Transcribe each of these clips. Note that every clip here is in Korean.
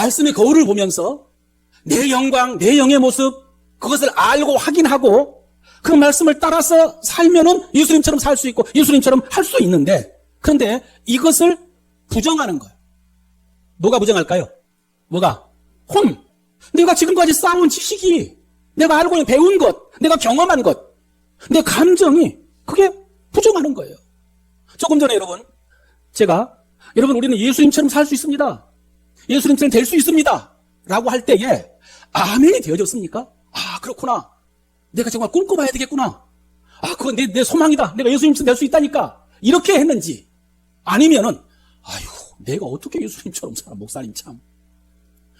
말씀의 거울을 보면서 내 영광, 내 영의 모습, 그것을 알고 확인하고 그 말씀을 따라서 살면은 예수님처럼 살 수 있고 예수님처럼 할 수 있는데 그런데 이것을 부정하는 거예요. 뭐가 부정할까요? 뭐가? 혼. 내가 지금까지 쌓아온 지식이 내가 알고 배운 것, 내가 경험한 것, 내 감정이 그게 부정하는 거예요. 조금 전에 여러분 제가 여러분 우리는 예수님처럼 살 수 있습니다. 예수님처럼 될 수 있습니다. 라고 할 때에 아멘이 되어졌습니까? 아 그렇구나. 내가 정말 꿈꿔봐야 되겠구나. 아 그건 내, 내 소망이다. 내가 예수님처럼 될 수 있다니까. 이렇게 했는지 아니면은 아유 내가 어떻게 예수님처럼 살아 목사님 참.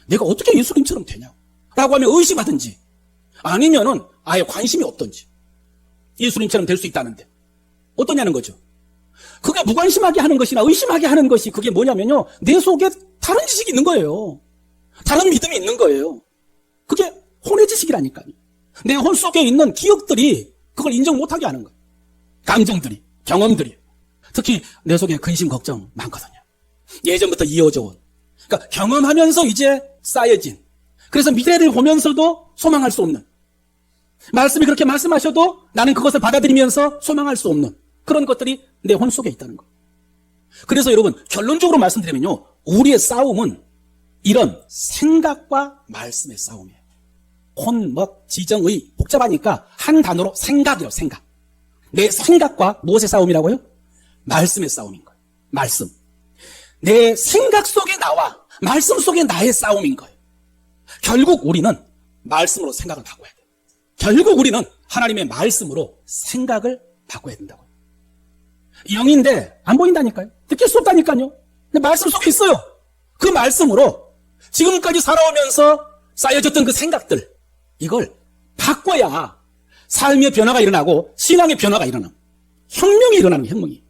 내가 어떻게 예수님처럼 되냐. 라고 하면 의심하든지 아니면은 아예 관심이 없든지 예수님처럼 될 수 있다는데 어떠냐는 거죠. 그게 무관심하게 하는 것이나 의심하게 하는 것이 그게 뭐냐면요. 내 속에 다른 지식이 있는 거예요. 다른 믿음이 있는 거예요. 그게 혼의 지식이라니까요. 내 혼 속에 있는 기억들이 그걸 인정 못하게 하는 거예요. 감정들이, 경험들이. 특히 내 속에 근심, 걱정 많거든요. 예전부터 이어져 온. 그러니까 경험하면서 이제 쌓여진. 그래서 미래를 보면서도 소망할 수 없는. 말씀이 그렇게 말씀하셔도 나는 그것을 받아들이면서 소망할 수 없는 그런 것들이 내 혼 속에 있다는 거예요. 그래서 여러분 결론적으로 말씀드리면요. 우리의 싸움은 이런 생각과 말씀의 싸움이에요. 혼, 먹, 지정의 복잡하니까 한 단어로 생각이요, 생각. 내 생각과 무엇의 싸움이라고요? 말씀의 싸움인 거예요. 말씀. 내 생각 속에 나와 말씀 속에 나의 싸움인 거예요. 결국 우리는 말씀으로 생각을 바꿔야 돼요. 결국 우리는 하나님의 말씀으로 생각을 바꿔야 된다고요. 영인데 안 보인다니까요. 느낄 수 없다니까요. 근데 말씀 속에 있어요. 그 말씀으로 지금까지 살아오면서 쌓여졌던 그 생각들 이걸 바꿔야 삶의 변화가 일어나고 신앙의 변화가 일어나. 혁명이 일어나는 혁명이.